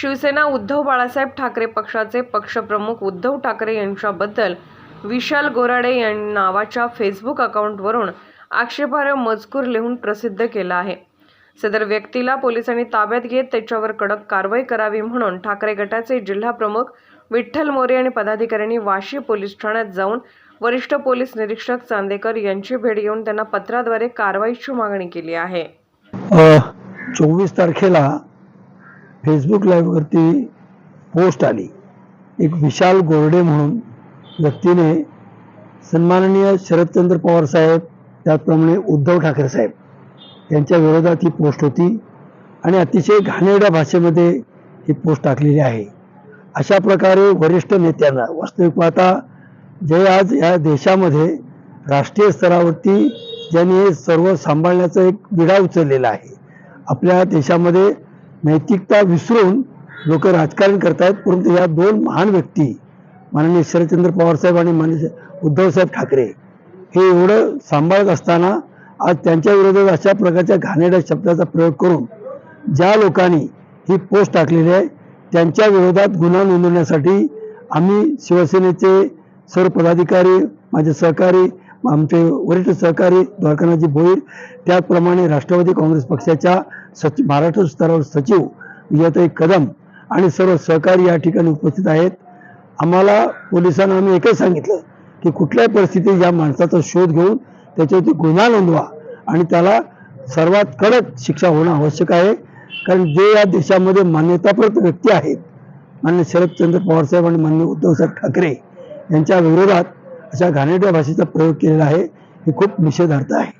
शिवसेना उद्धव बाळासाहेब ठाकरे पक्षाचे पक्षप्रमुख उद्धव ठाकरे यांच्याबद्दल विशाल गोराडे या नावाच्या फेसबुक अकाउंटवरून आक्षेपार्ह मजकूर लिहून प्रसिद्ध केला आहे. सदर व्यक्तीला पोलिसांनी ताब्यात घेत त्याच्यावर कडक कारवाई करावी म्हणून ठाकरे गटाचे जिल्हा प्रमुख विठ्ठल मोरे आणि पदाधिकाऱ्यांनी वाशी पोलीस ठाण्यात जाऊन वरिष्ठ पोलीस निरीक्षक चांदेकर यांची भेट घेऊन त्यांना पत्राद्वारे कारवाईची मागणी केली आहे. चोवीस तारखेला फेसबुक लाईव्हवरती पोस्ट आली. एक विशाल गोरडे म्हणून व्यक्तीने सन्माननीय शरदचंद्र पवार साहेब त्याचप्रमाणे उद्धव ठाकरे साहेब यांच्या विरोधात ही पोस्ट होती आणि अतिशय घाणेरड्या भाषेमध्ये ही पोस्ट टाकलेली आहे. अशा प्रकारे वरिष्ठ नेत्यांना वास्तविक पाहता जे आज या देशामध्ये राष्ट्रीय स्तरावरती ज्यांनी हे सर्व सांभाळण्याचा एक विडा उचललेला आहे. आपल्या देशामध्ये नैतिकता विसरून लोक राजकारण करतायत परंतु या दोन महान व्यक्ती माननीय शरदचंद्र पवार साहेब आणि माननीय उद्धवसाहेब ठाकरे हे एवढं सांभाळत असताना आज त्यांच्या विरोधात अशा प्रकारच्या घाणेड्या शब्दाचा प्रयोग करून ज्या लोकांनी ही पोस्ट टाकलेली आहे त्यांच्या विरोधात गुन्हा नोंदवण्यासाठी आम्ही शिवसेनेचे सर्व पदाधिकारी माझे सहकारी आमचे वरिष्ठ सहकारी द्वारकानाथजी भोईर त्याचप्रमाणे राष्ट्रवादी काँग्रेस पक्षाच्या सचिव महाराष्ट्र स्तरावर सचिव विजयताई कदम आणि सर्व सहकारी या ठिकाणी उपस्थित आहेत. आम्हाला पोलिसांना आम्ही एकच सांगितलं की कुठल्याही परिस्थितीत या माणसाचा शोध घेऊन त्याच्यावरती गुन्हा नोंदवा आणि त्याला सर्वात कडक शिक्षा होणं आवश्यक आहे. कारण जे या देशामध्ये मान्यताप्राप्त व्यक्ती आहेत मान्य शरदचंद्र पवारसाहेब आणि मान्य उद्धवसाहेब ठाकरे यांच्या विरोधात अशा घाणेरड्या भाषेचा प्रयोग केलेला आहे. हे खूप निषेधार्थ आहे.